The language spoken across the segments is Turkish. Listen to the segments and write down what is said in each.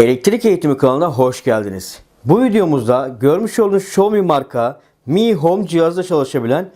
Elektrik Eğitimi kanalına hoş geldiniz. Bu videomuzda görmüş olduğunuz Xiaomi marka Mi Home cihazda çalışabilen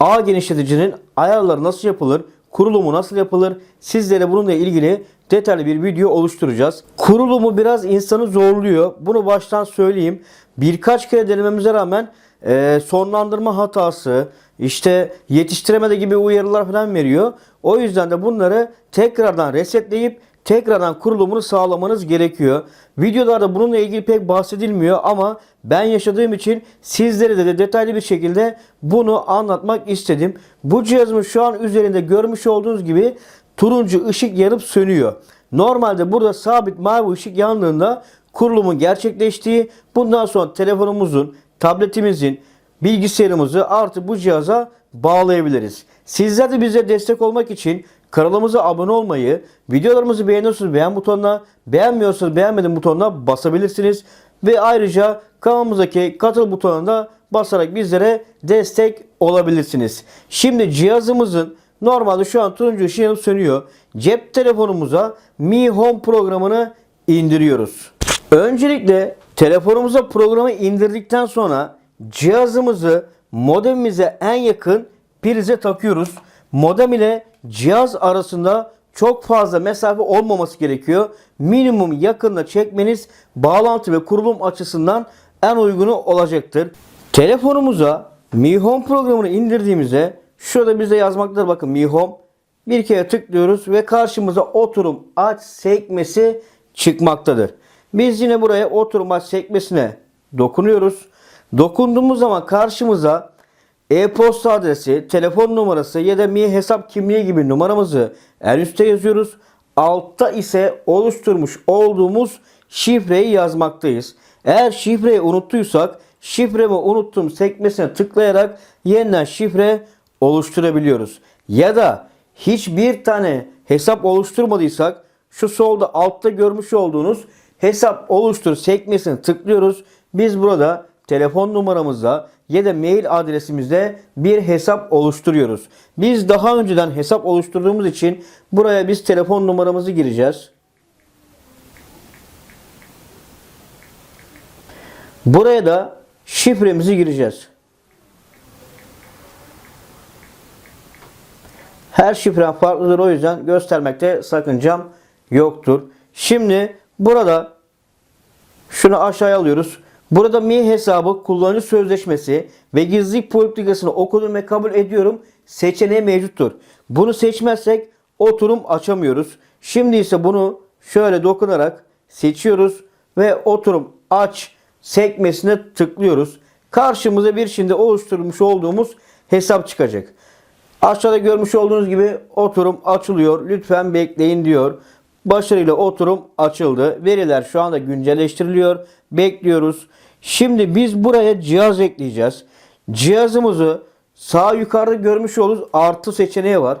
ağ genişleticinin ayarları nasıl yapılır, kurulumu nasıl yapılır sizlere bununla ilgili detaylı bir video oluşturacağız. Kurulumu biraz insanı zorluyor. Bunu baştan söyleyeyim. Birkaç kere denememize rağmen e, sonlandırma hatası, işte yetiştiremede gibi uyarılar falan veriyor. O yüzden de bunları tekrardan resetleyip tekrardan kurulumunu sağlamanız gerekiyor. Videolarda bununla ilgili pek bahsedilmiyor ama ben yaşadığım için sizlere de, de detaylı bir şekilde bunu anlatmak istedim. Bu cihazımın şu an üzerinde görmüş olduğunuz gibi turuncu ışık yanıp sönüyor. Normalde burada sabit mavi ışık yandığında kurulumun gerçekleştiği bundan sonra telefonumuzun, tabletimizin, bilgisayarımızı artık bu cihaza bağlayabiliriz. Sizler de bize destek olmak için kanalımıza abone olmayı, videolarımızı beğeniyorsanız beğen butonuna, beğenmiyorsanız beğenmedim butonuna basabilirsiniz. Ve ayrıca kanalımızdaki katıl butonuna basarak bizlere destek olabilirsiniz. Şimdi cihazımızın normalde şu an turuncu ışığı yanıp sönüyor. Cep telefonumuza Mi Home programını indiriyoruz. Öncelikle telefonumuza programı indirdikten sonra cihazımızı modemimize en yakın prize takıyoruz. Modem ile cihaz arasında çok fazla mesafe olmaması gerekiyor. Minimum yakında çekmeniz bağlantı ve kurulum açısından en uygunu olacaktır. Telefonumuza Mi Home programını indirdiğimizde şurada bize yazmaktadır bakın Mi Home. Bir kere tıklıyoruz ve karşımıza oturum aç sekmesi çıkmaktadır. Biz yine buraya oturum aç sekmesine dokunuyoruz. Dokunduğumuz zaman karşımıza e-posta adresi, telefon numarası ya da Mi hesap kimliği gibi numaramızı en üstte yazıyoruz. Altta ise oluşturmuş olduğumuz şifreyi yazmaktayız. Eğer şifreyi unuttuysak şifremi unuttum sekmesine tıklayarak yeniden şifre oluşturabiliyoruz. Ya da hiçbir tane hesap oluşturmadıysak şu solda altta görmüş olduğunuz hesap oluştur sekmesine tıklıyoruz. Biz burada telefon numaramızda ya da mail adresimizde bir hesap oluşturuyoruz. Biz daha önceden hesap oluşturduğumuz için buraya biz telefon numaramızı gireceğiz. Buraya da şifremizi gireceğiz. Her şifre farklıdır o yüzden göstermekte sakıncam yoktur. Şimdi burada şunu aşağıya alıyoruz. Burada mi hesabı kullanıcı sözleşmesi ve gizlilik politikasını okudum ve kabul ediyorum seçeneği mevcuttur. Bunu seçmezsek oturum açamıyoruz. Şimdi ise bunu şöyle dokunarak seçiyoruz ve oturum aç sekmesine tıklıyoruz. Karşımıza bir şimdi oluşturmuş olduğumuz hesap çıkacak. Aşağıda görmüş olduğunuz gibi oturum açılıyor. Lütfen bekleyin diyor. Başarıyla oturum açıldı. Veriler şu anda güncelleştiriliyor. Bekliyoruz. Şimdi biz buraya cihaz ekleyeceğiz. Cihazımızı sağ yukarıda görmüş olduğunuz artı seçeneği var.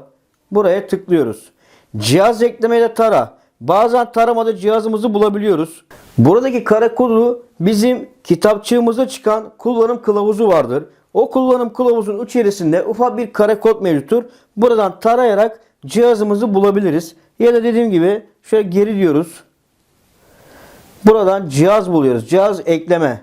Buraya tıklıyoruz. Cihaz eklemeyle tara. Bazen taramada cihazımızı bulabiliyoruz. Buradaki kare kodu bizim kitapçığımızda çıkan kullanım kılavuzu vardır. O kullanım kılavuzun içerisinde ufak bir kare kod mevcuttur. Buradan tarayarak cihazımızı bulabiliriz. Ya da dediğim gibi şöyle geri diyoruz. Buradan cihaz buluyoruz. Cihaz ekleme.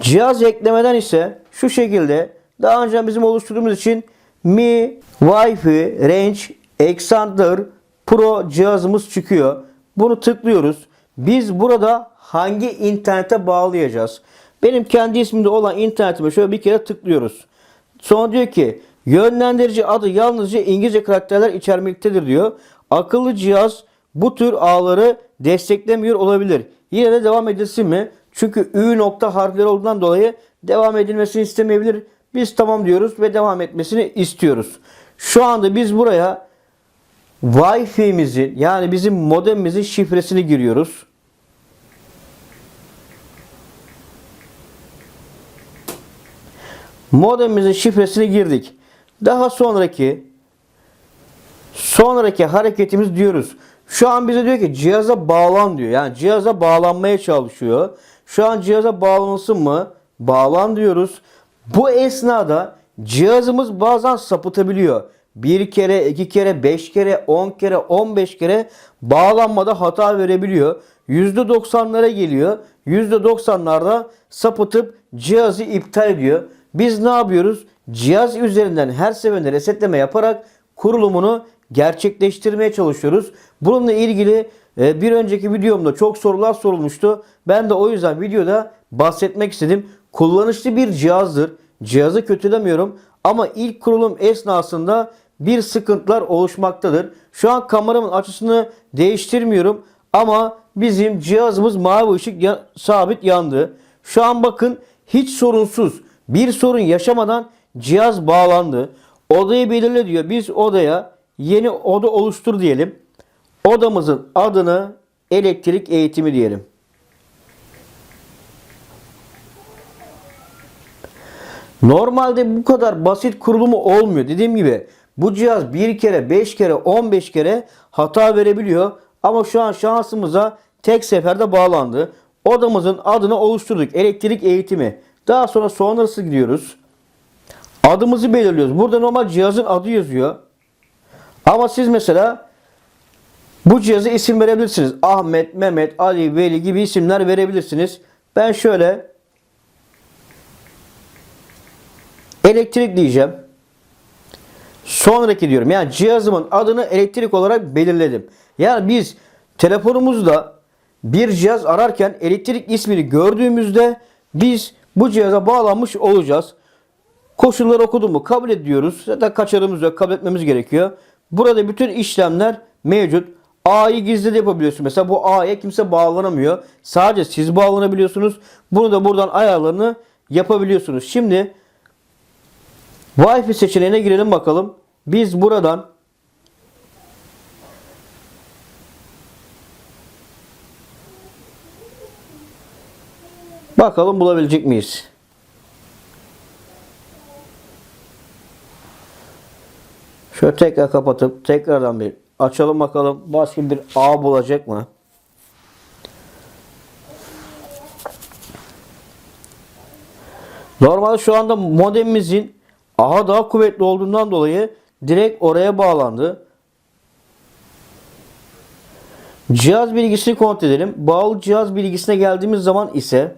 Cihaz eklemeden ise şu şekilde daha önce bizim oluşturduğumuz için Mi Wi-Fi Range Extender Pro cihazımız çıkıyor. Bunu tıklıyoruz. Biz burada hangi internete bağlayacağız? Benim kendi ismimde olan internetime şöyle bir kere tıklıyoruz. Sonra diyor ki yönlendirici adı yalnızca İngilizce karakterler içermektedir diyor. Akıllı cihaz bu tür ağları desteklemiyor olabilir. Yine de devam edilsin mi? Çünkü ü nokta harfleri olduğundan dolayı devam edilmesini istemeyebilir. Biz tamam diyoruz ve devam etmesini istiyoruz. Şu anda biz buraya Wi-Fi'mizin yani bizim modemimizin şifresini giriyoruz. Modemimizin şifresini girdik. Daha sonraki sonraki hareketimiz diyoruz. Şu an bize diyor ki cihaza bağlan diyor. Yani cihaza bağlanmaya çalışıyor. Şu an cihaza bağlanılsın mı? Bağlan diyoruz. Bu esnada cihazımız bazen sapıtabiliyor. Bir kere, iki kere, beş kere, on kere, on beş kere bağlanmada hata verebiliyor. %90'lara geliyor. %90'larda sapıtıp cihazı iptal ediyor. Biz ne yapıyoruz? Cihaz üzerinden her seferinde resetleme yaparak kurulumunu gerçekleştirmeye çalışıyoruz. Bununla ilgili e, bir önceki videomda çok sorular sorulmuştu. Ben de o yüzden videoda bahsetmek istedim. Kullanışlı bir cihazdır. Cihazı kötülemiyorum ama ilk kurulum esnasında bir sıkıntılar oluşmaktadır. Şu an kameramın açısını değiştirmiyorum ama bizim cihazımız mavi ışık sabit yandı. Şu an bakın hiç sorunsuz bir sorun yaşamadan cihaz bağlandı. Odayı belirle diyor. Biz odaya yeni oda oluştur diyelim. Odamızın adını elektrik eğitimi diyelim. Normalde bu kadar basit kurulumu olmuyor. Dediğim gibi bu cihaz bir kere, 5 kere, 15 kere hata verebiliyor. Ama şu an şansımıza tek seferde bağlandı. Odamızın adını oluşturduk. Elektrik eğitimi. Daha sonra sonrası gidiyoruz. Adımızı belirliyoruz. Burada normal cihazın adı yazıyor. Ama siz mesela bu cihaza isim verebilirsiniz. Ahmet, Mehmet, Ali, Veli gibi isimler verebilirsiniz. Ben şöyle elektrik diyeceğim. Sonraki diyorum. Yani cihazımın adını elektrik olarak belirledim. Yani biz telefonumuzda bir cihaz ararken elektrik ismini gördüğümüzde biz bu cihaza bağlanmış olacağız. Koşulları okudum mu kabul ediyoruz. Zaten kaçarımız yok. Kabul etmemiz gerekiyor. Burada bütün işlemler mevcut. A'yı gizli de yapabiliyorsun. Mesela bu A'ya kimse bağlanamıyor. Sadece siz bağlanabiliyorsunuz. Bunu da buradan ayarlarını yapabiliyorsunuz. Şimdi Wi-Fi seçeneğine girelim bakalım. Biz buradan bakalım bulabilecek miyiz? Şöyle tekrar kapatıp tekrardan bir açalım bakalım başka bir ağ bulacak mı? Normalde şu anda modemimizin ağı daha kuvvetli olduğundan dolayı direkt oraya bağlandı. Cihaz bilgisini kontrol edelim. Bağlı cihaz bilgisine geldiğimiz zaman ise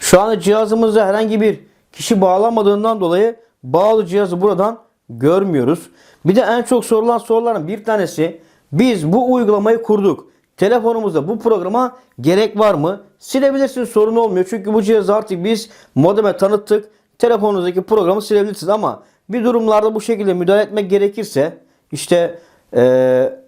şu anda cihazımızda herhangi bir kişi bağlanmadığından dolayı bağlı cihazı buradan görmüyoruz. Bir de en çok sorulan soruların bir tanesi biz bu uygulamayı kurduk. Telefonumuzda bu programa gerek var mı? Silebilirsiniz sorun olmuyor. Çünkü bu cihazı artık biz modeme tanıttık. Telefonunuzdaki programı silebilirsiniz ama bir durumlarda bu şekilde müdahale etmek gerekirse işte eee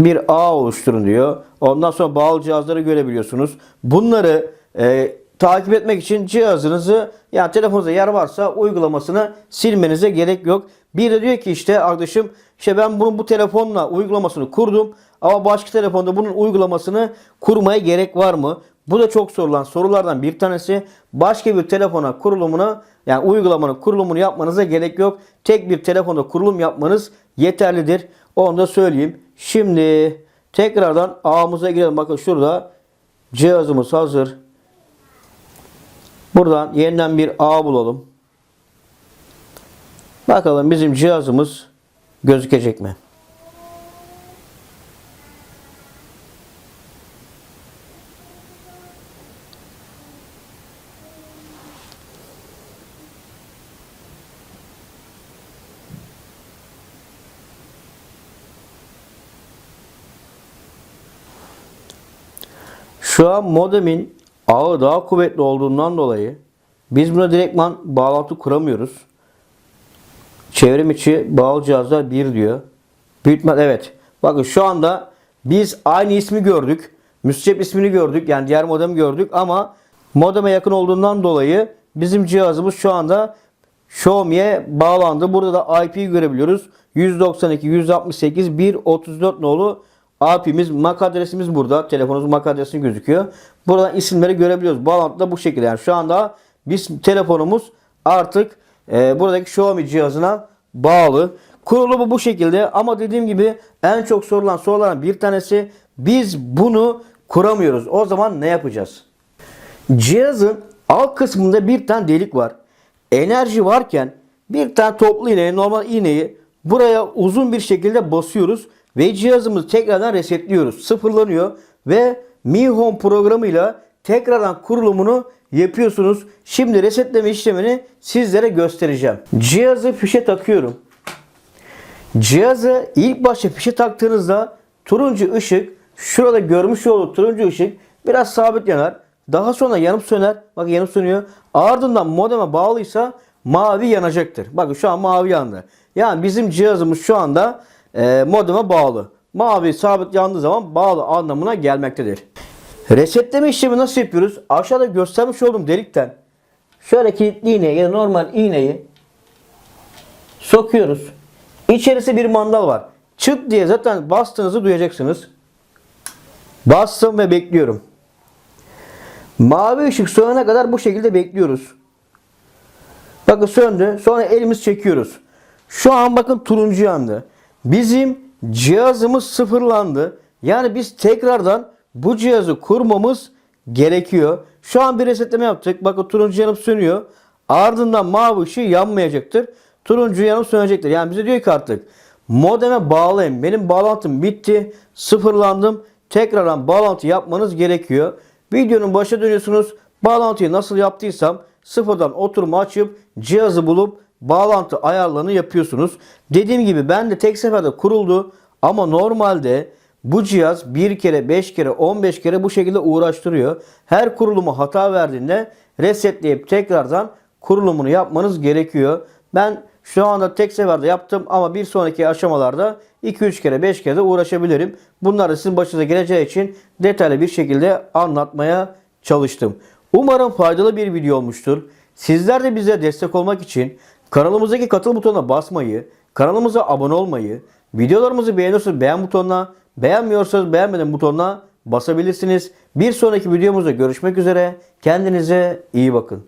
bir ağ oluşturun diyor. Ondan sonra bağlı cihazları görebiliyorsunuz. Bunları e, takip etmek için cihazınızı yani telefonunuzda yer varsa uygulamasını silmenize gerek yok. Bir de diyor ki işte arkadaşım işte ben bunun bu telefonla uygulamasını kurdum ama başka telefonda bunun uygulamasını kurmaya gerek var mı? Bu da çok sorulan sorulardan bir tanesi. Başka bir telefona kurulumunu yani uygulamanın kurulumunu yapmanıza gerek yok. Tek bir telefonda kurulum yapmanız yeterlidir. Onu da söyleyeyim. Şimdi tekrardan ağımıza girelim. Bakın şurada cihazımız hazır. Buradan yeniden bir ağ bulalım. Bakalım bizim cihazımız gözükecek mi? Şu an modemin ağı daha kuvvetli olduğundan dolayı biz buna direktman bağlantı kuramıyoruz. Çevrim içi bağlı cihazlar 1 diyor. Büyütme evet. Bakın şu anda biz aynı ismi gördük. Müstecep ismini gördük. Yani diğer modemi gördük ama modeme yakın olduğundan dolayı bizim cihazımız şu anda Xiaomi'ye bağlandı. Burada da IP'yi görebiliyoruz. 192, 168, 134 nolu IP'miz, MAC adresimiz burada. Telefonumuz MAC adresi gözüküyor. Buradan isimleri görebiliyoruz. Bağlantı da bu şekilde. Yani şu anda biz telefonumuz artık e, buradaki Xiaomi cihazına bağlı. Kurulumu bu şekilde ama dediğim gibi en çok sorulan soruların bir tanesi biz bunu kuramıyoruz. O zaman ne yapacağız? Cihazın alt kısmında bir tane delik var. Enerji varken bir tane toplu iğneyi, normal iğneyi buraya uzun bir şekilde basıyoruz ve cihazımızı tekrardan resetliyoruz. Sıfırlanıyor ve Mi Home programıyla tekrardan kurulumunu yapıyorsunuz. Şimdi resetleme işlemini sizlere göstereceğim. Cihazı fişe takıyorum. Cihazı ilk başta fişe taktığınızda turuncu ışık şurada görmüş olduğu turuncu ışık biraz sabit yanar. Daha sonra yanıp söner. Bak yanıp sönüyor. Ardından modeme bağlıysa mavi yanacaktır. Bakın şu an mavi yandı. Yani bizim cihazımız şu anda e, modeme bağlı. Mavi sabit yandığı zaman bağlı anlamına gelmektedir. Resetleme işlemi nasıl yapıyoruz? Aşağıda göstermiş olduğum delikten şöyle kilitli iğneyi ya da normal iğneyi sokuyoruz. İçerisi bir mandal var. Çıt diye zaten bastığınızı duyacaksınız. Bastım ve bekliyorum. Mavi ışık sönene kadar bu şekilde bekliyoruz. Bakın söndü. Sonra elimiz çekiyoruz. Şu an bakın turuncu yandı. Bizim cihazımız sıfırlandı. Yani biz tekrardan bu cihazı kurmamız gerekiyor. Şu an bir resetleme yaptık. Bakın turuncu yanıp sönüyor. Ardından mavi ışığı yanmayacaktır. Turuncu yanıp sönecektir. Yani bize diyor ki artık modeme bağlayın. Benim bağlantım bitti. Sıfırlandım. Tekrardan bağlantı yapmanız gerekiyor. Videonun başına dönüyorsunuz. Bağlantıyı nasıl yaptıysam sıfırdan oturumu açıp cihazı bulup bağlantı ayarlarını yapıyorsunuz. Dediğim gibi ben de tek seferde kuruldu ama normalde bu cihaz bir kere, 5 kere, 15 kere bu şekilde uğraştırıyor. Her kurulumu hata verdiğinde resetleyip tekrardan kurulumunu yapmanız gerekiyor. Ben şu anda tek seferde yaptım ama bir sonraki aşamalarda 2-3 kere 5 kere de uğraşabilirim. Bunları sizin başınıza geleceği için detaylı bir şekilde anlatmaya çalıştım. Umarım faydalı bir video olmuştur. Sizler de bize destek olmak için kanalımızdaki katıl butonuna basmayı, kanalımıza abone olmayı, videolarımızı beğeniyorsanız beğen butonuna, beğenmiyorsanız beğenmedim butonuna basabilirsiniz. Bir sonraki videomuzda görüşmek üzere. Kendinize iyi bakın.